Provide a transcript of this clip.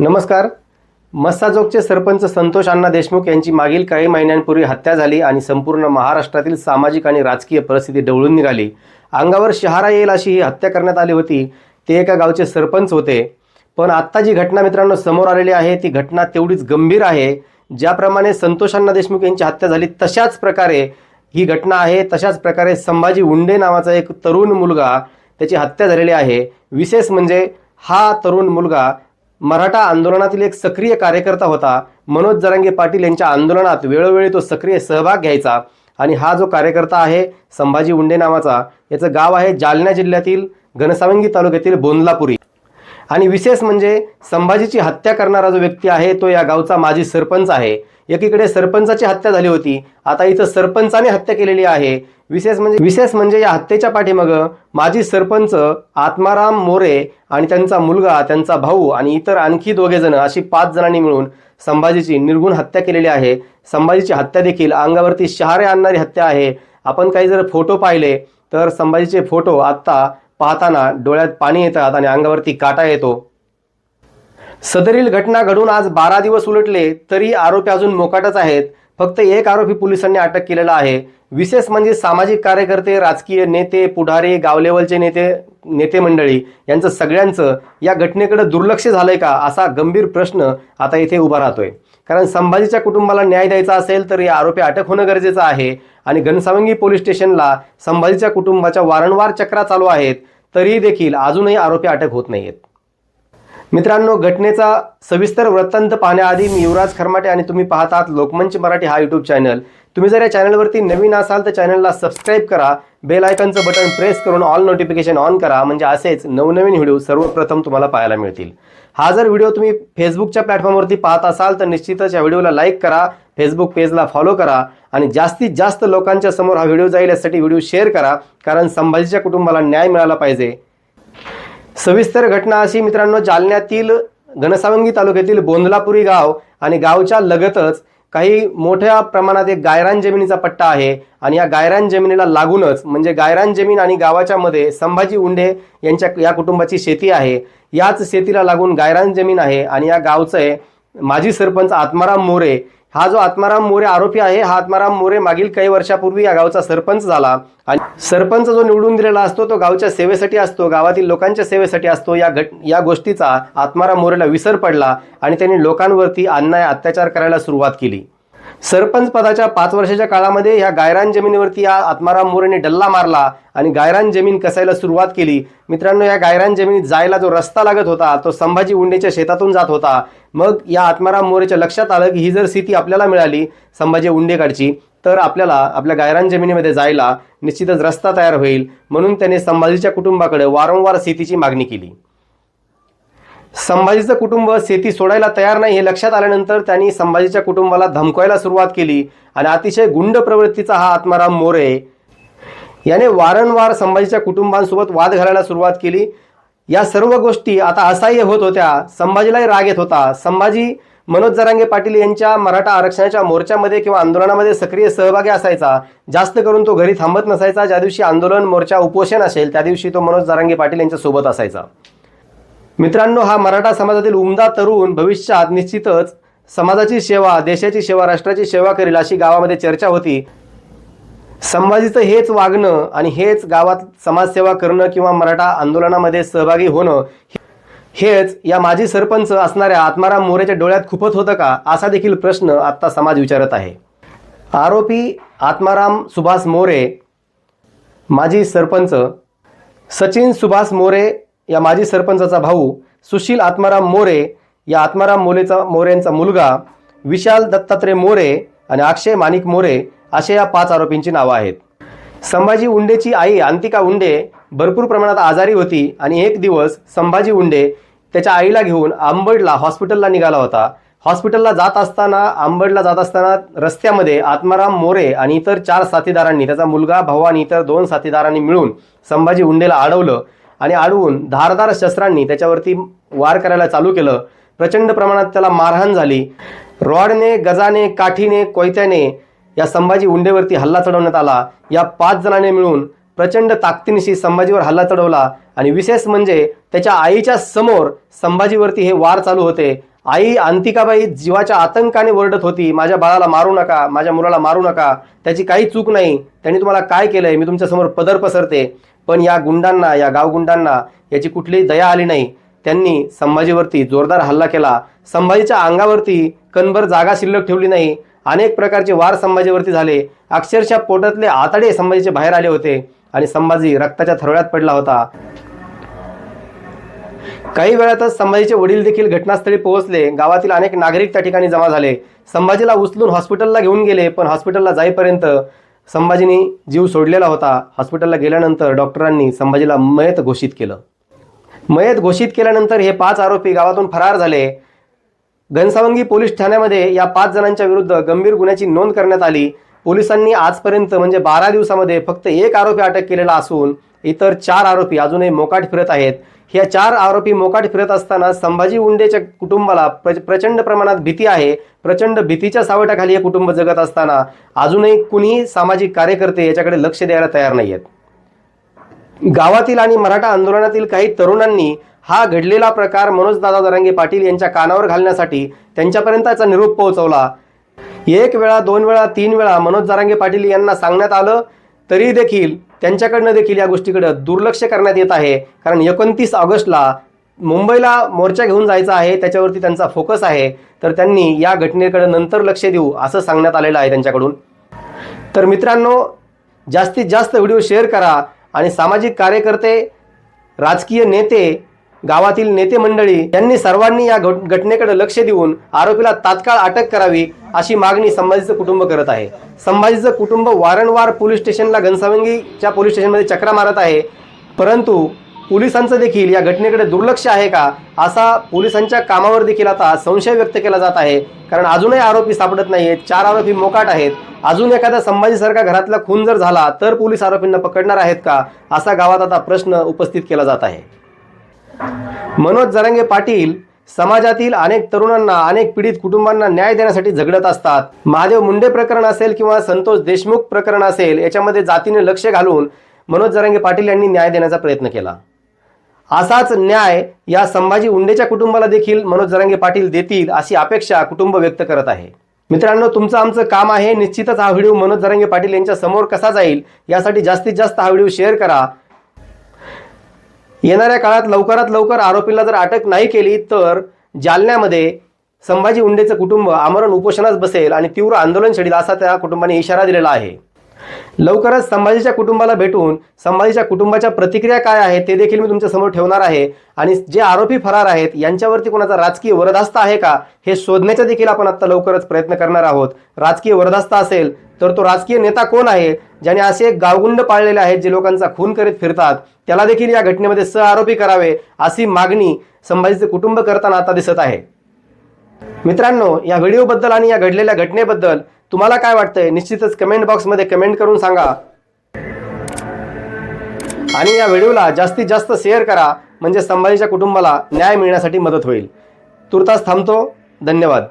नमस्कार. मस्साजोगचे सरपंच संतोष अण्णा देशमुख यांची मागील काही महिन्यांपूर्वी हत्या झाली आणि संपूर्ण महाराष्ट्रातील सामाजिक आणि राजकीय परिस्थिती ढवळून निघाली. अंगावर शहारा येईल अशी ही हत्या करण्यात आली होती. ते एका गावचे सरपंच होते. पण आत्ता जी घटना मित्रांनो समोर आलेली आहे ती घटना तेवढीच गंभीर आहे. ज्याप्रमाणे संतोष अण्णा देशमुख यांची हत्या झाली तशाच प्रकारे ही घटना आहे. तशाच प्रकारे संभाजी उंडे नावाचा एक तरुण मुलगा त्याची हत्या झालेली आहे. विशेष म्हणजे हा तरुण मुलगा मराठा आंदोलनातील एक सक्रिय कार्यकर्ता होता. मनोज जरांगे पाटील यांच्या आंदोलनात वेळोवेळी तो सक्रिय सहभाग घ्यायचा. आणि हा जो कार्यकर्ता आहे संभाजी उंडे नावाचा याचं गाव आहे जालना जिल्ह्यातील घनसावंगी तालुक्यातील बोंदलापुरी. आणि विशेष म्हणजे संभाजीची हत्या करणारा जो व्यक्ती आहे तो या गावचा माजी सरपंच आहे. एकीकडे सरपंचाची हत्या झाली होती. आता इथं सरपंचाने हत्या केलेली आहे. विशेष म्हणजे विशेष म्हणजे या हत्येच्या पाठीमागं माजी सरपंच आत्माराम मोरे आणि त्यांचा मुलगा त्यांचा भाऊ आणि इतर आणखी दोघे जण अशी पाच जणांनी मिळून संभाजीची निर्गुण हत्या केलेली आहे. संभाजीची हत्या देखील अंगावरती शहारे आणणारी हत्या आहे. आपण काही जर फोटो पाहिले तर संभाजीचे फोटो आत्ता पाहताना डोळ्यात पाणी येतात आणि अंगावरती काटा येतो. सदरील घटना घडून आज बारा दिवस उलटले तरी आरोपी अजून मोकाटच आहेत. फक्त एक आरोपी पोलिसांनी अटक केलेला आहे. विशेष म्हणजे सामाजिक कार्यकर्ते राजकीय नेते पुढारी गाव लेवलचे नेते नेते मंडळी यांचं सगळ्यांचं या घटनेकडे दुर्लक्ष झालंय का असा गंभीर प्रश्न आता इथे उभा राहतोय. कारण संभाजीच्या कुटुंबाला न्याय द्यायचा असेल तर या आरोपी अटक होणं गरजेचं आहे. आणि घनसावंगी पोलीस स्टेशनला संभाजीच्या कुटुंबाच्या वारंवार चक्रा चालू आहेत. तरीही देखील अजूनही आरोपी अटक होत नाहीयेत. मित्रांनो घटनेचा सविस्तर वृत्तांत पाहण्याआधी मी युवराज खरमाटे आणि तुम्ही पाहतात लोकमंच मराठी हा यूट्यूब चॅनल तुम्ही जर या चॅनलवरती नवीन असाल तर चॅनलला सबस्क्राईब करा. बेल आयकनचं बटन प्रेस करून ऑल नोटिफिकेशन ऑन करा. म्हणजे असेच नवनवीन व्हिडिओ सर्वप्रथम तुम्हाला पाहायला मिळतील. हा जर व्हिडिओ तुम्ही फेसबुकच्या प्लॅटफॉर्मवरती पाहत असाल तर निश्चितच या व्हिडिओला लाईक करा. फेसबुक पेजला फॉलो करा. आणि जास्तीत जास्त लोकांच्या समोर हा व्हिडिओ जाईल यासाठी व्हिडिओ शेअर करा कारण संभाजीच्या कुटुंबाला न्याय मिळाला पाहिजे. सविस्तर घटना अशी मित्रांनो जालन्यातील घनसावंगी तालुक्यातील बोंदलापुरी गाव आणि गावच्या लगतच काही मोठ्या प्रमाणात एक गायरान जमिनीचा पट्टा आहे आणि या गायरान जमिनीला लागूनच म्हणजे गायरान जमीन आणि गावाच्या मध्ये संभाजी उंडे यांच्या या कुटुंबाची शेती आहे. याच शेतीला लागून गायरान जमीन आहे आणि या गावचे माजी सरपंच आत्माराम मोरे हा जो आत्माराम मोरे आरोपी आहे हा आत्माराम मोरे मागील काही वर्षापूर्वी या गावचा सरपंच झाला. आणि सरपंच जो निवडून दिलेला असतो तो गावच्या सेवेसाठी असतो गावातील लोकांच्या सेवेसाठी असतो. या घट या गोष्टीचा आत्माराम मोरेला विसर पडला आणि त्यांनी लोकांवरती अन्याय अत्याचार करायला सुरुवात केली. सरपंच पदाच्या पाच वर्षाच्या काळामध्ये ह्या गायरान जमिनीवरती या आत्माराम मोरेने डल्ला मारला आणि गायरान जमीन कसायला सुरुवात केली. मित्रांनो या गायरान जमिनीत जायला जो रस्ता लागत होता तो संभाजी उंडेच्या शेतातून जात होता. मग या आत्माराम मोरेच्या लक्षात आलं की ही जर स्थिती आपल्याला मिळाली संभाजी उंडेकडची तर आपल्याला आपल्या गायरान जमिनीमध्ये जायला निश्चितच रस्ता तयार होईल म्हणून त्याने संभाजीच्या कुटुंबाकडे वारंवार शेतीची मागणी केली. संभाजीचं कुटुंब शेती सोडायला तयार नाही हे लक्षात आल्यानंतर त्यांनी संभाजीच्या कुटुंबाला धमकवायला सुरुवात केली आणि अतिशय गुंड प्रवृत्तीचा हा आत्माराम मोरे याने वारंवार संभाजीच्या कुटुंबांसोबत वाद घालायला सुरुवात केली. या सर्व गोष्टी आता असह्य होत होत्या. संभाजीलाही राग येत होता. संभाजी मनोज जरांगे पाटील यांच्या मराठा आरक्षणाच्या मोर्चामध्ये किंवा आंदोलनामध्ये सक्रिय सहभागी असायचा. जास्त करून तो घरी थांबत नसायचा. ज्या दिवशी आंदोलन मोर्चा उपोषण असेल त्या दिवशी तो मनोज जरांगे पाटील यांच्या सोबत असायचा. मित्रांनो हा मराठा समाजातील उमदा तरुण भविष्यात निश्चितच समाजाची सेवा देशाची सेवा राष्ट्राची सेवा करेल अशी गावामध्ये चर्चा होती. संभाजीचं हेच वागणं आणि हेच गावात समाजसेवा करणं किंवा मराठा आंदोलनामध्ये सहभागी होणं हेच या माजी सरपंच असणाऱ्या आत्माराम मोरेच्या डोळ्यात खुपत होतं का असा देखील प्रश्न आत्ता समाज विचारत आहे. आरोपी आत्माराम सुभाष मोरे माजी सरपंच सचिन सुभाष मोरे या माजी सरपंचाचा भाऊ सुशील आत्माराम मोरे या आत्माराम मोरेचा मोरेंचा मुलगा विशाल दत्तात्रय मोरे आणि अक्षय माणिक मोरे असे या पाच आरोपींची नावं आहेत. संभाजी उंडेची आई अंतिका उंडे भरपूर प्रमाणात आजारी होती आणि एक दिवस संभाजी उंडे त्याच्या आईला घेऊन आंबडला हॉस्पिटलला निघाला होता. हॉस्पिटलला जात असताना आंबडला जात असताना रस्त्यामध्ये आत्माराम मोरे आणि इतर चार साथीदारांनी त्याचा मुलगा भाऊ आणि इतर दोन साथीदारांनी मिळून संभाजी उंडेला अडवलं. आणि अडवून धारदार शस्त्रांनी त्याच्यावरती वार करायला चालू केलं. प्रचंड प्रमाणात त्याला मारहाण झाली. रॉडने गजाने काठीने कोयत्याने या संभाजी उंडेवरती हल्ला चढवण्यात आला. या पाच जणांनी मिळून प्रचंड ताकदीनिशी संभाजीवर हल्ला चढवला. आणि विशेष म्हणजे त्याच्या आईच्या समोर संभाजीवरती हे वार चालू होते. आई अंतिकाबाई जीवाच्या आतंकाने ओरडत होती. माझ्या बाळाला मारू नका माझ्या मुलाला मारू नका. त्याची काही चूक नाही. त्यांनी तुम्हाला काय केलंय? मी तुमच्यासमोर पदर पसरते. पण या गुंडांना या गावगुंडांना याची कुठलीही दया आली नाही. त्यांनी संभाजीवरती जोरदार हल्ला केला. संभाजीच्या अंगावरती कणभर जागा शिल्लक ठेवली नाही. अनेक प्रकारचे वार संभाजीवरती झाले. अक्षरशः पोटातले आतडे संभाजीचे बाहेर आले होते आणि संभाजी रक्ताच्या थरोळ्यात पडला होता. काही वेळातच संभाजीचे वडील देखील घटनास्थळी पोहोचले. गावातील अनेक नागरिक त्या ठिकाणी जमा झाले. संभाजीला उचलून हॉस्पिटलला घेऊन गेले पण हॉस्पिटलला जाईपर्यंत संभाजीने जीव सोडलेला होता. हॉस्पिटलला गेल्यानंतर डॉक्टरांनी संभाजीला मयत घोषित केलं. मयत घोषित केल्यानंतर हे पाच आरोपी गावातून फरार झाले. घनसावंगी पोलीस ठाण्यामध्ये या पाच जणांच्या विरुद्ध गंभीर गुन्ह्याची नोंद करण्यात आली. पोलिसांनी आजपर्यंत म्हणजे बारा दिवसामध्ये फक्त एक आरोपी अटक केलेला असून इतर चार आरोपी अजूनही मोकाट फिरत आहेत. ह्या चार आरोपी मोकाट फिरत असताना संभाजी उंडेच्या कुटुंबाला प्र प्रचंड प्रमाणात भीती आहे. प्रचंड भीतीच्या सावटाखाली हे कुटुंब जगत असताना अजूनही कुणीही सामाजिक कार्यकर्ते याच्याकडे लक्ष द्यायला तयार नाही आहेत गावातील आणि मराठा आंदोलनातील काही तरुणांनी हा घडलेला प्रकार मनोजदादा दरांगे पाटील यांच्या कानावर घालण्यासाठी त्यांच्यापर्यंतचा निरोप पोहोचवला. एक वेळा दोन वेळा तीन वेळा मनोज जारांगे पाटील यांना सांगण्यात आलं तरी देखील त्यांच्याकडनं देखील या गोष्टीकडं दुर्लक्ष करण्यात येत आहे. कारण एकोणतीस ऑगस्टला मुंबईला मोर्चा घेऊन जायचा आहे त्याच्यावरती त्यांचा फोकस आहे. तर त्यांनी या घटनेकडे नंतर लक्ष देऊ असं सांगण्यात आलेलं आहे त्यांच्याकडून. तर मित्रांनो जास्तीत जास्त व्हिडिओ शेअर करा आणि सामाजिक कार्यकर्ते राजकीय नेते गावातील नेते मंडळी यांनी सर्वांनी या घट- घटनेकडे लक्ष देऊन आरोपीला तात्काळ अटक करावी अशी मागणी संभाजीचं कुटुंब करत आहे. संभाजीचं कुटुंब वारंवार पोलीस स्टेशनला घनसावंगीच्या पोलीस स्टेशनमध्ये चक्रा मारत आहे. परंतु पोलिसांचं देखील या घटनेकडे दुर्लक्ष आहे का असा पोलिसांच्या कामावर देखील आता संशय व्यक्त केला जात आहे. कारण अजूनही आरोपी सापडत नाही आहेत चार आरोपी मोकाट आहेत. अजून एखाद्या संभाजीसारखा घरातला खून जर झाला तर पोलीस आरोपींना पकडणार आहेत का असा गावात आता प्रश्न उपस्थित केला जात आहे. मनोज जरांगे पाटील समाजातील अनेक तरुणांना अनेक पीडित कुटुंबांना न्याय देण्यासाठी झगडत असतात. महादेव मुंडे प्रकरण असेल किंवा संतोष देशमुख प्रकरण असेल याच्यामध्ये जातीने लक्ष घालून मनोज जरांगे पाटील यांनी न्याय देण्याचा प्रयत्न केला. असाच न्याय या संभाजी उंडेच्या कुटुंबाला देखील मनोज जरांगे पाटील देतील अशी अपेक्षा कुटुंब व्यक्त करत आहे. मित्रांनो तुमचं आमचं काम आहे. निश्चितच हा व्हिडिओ मनोज जरांगे पाटील यांच्या समोर कसा जाईल यासाठी जास्तीत जास्त हा व्हिडिओ शेअर करा. येणाऱ्या काळात लवकरात लवकर आरोपीला जर अटक नाही केली तर जालन्यामध्ये संभाजी उंडेचं कुटुंब आमरण उपोषणास बसेल आणि तीव्र आंदोलन छेडेल असा त्या कुटुंबाने इशारा दिलेला आहे. लवकरच संभाजीच्या कुटुंबाला भेटून संभाजीच्या कुटुंबाच्या प्रतिक्रिया काय आहेत ते देखील मी तुमच्यासमोर ठेवणार आहे. आणि जे आरोपी फरार आहेत यांच्यावरती कोणाचा राजकीय वरदास्त आहे का हे शोधण्याचा देखील आपण आता लवकरच प्रयत्न करणार आहोत. राजकीय वरदास्त असेल तर तो राजकीय नेता कोण आहे ज्याने असे गावगुंड पाळलेले आहेत जे लोकांचा खून करीत फिरतात त्याला देखील या घटनेमध्ये सह आरोपी करावे अशी मागणी संभाजीचे कुटुंब करताना आता दिसत आहे. मित्रांनो या व्हिडिओबद्दल आणि या घडलेल्या घटनेबद्दल तुम्हाला काय वाटतंय? निश्चितच कमेंट बॉक्समध्ये कमेंट करून सांगा. आणि या व्हिडिओला जास्तीत जास्त शेअर करा. म्हणजे संभाजीच्या कुटुंबाला न्याय मिळण्यासाठी मदत होईल. तुर्तास थांबतो. धन्यवाद.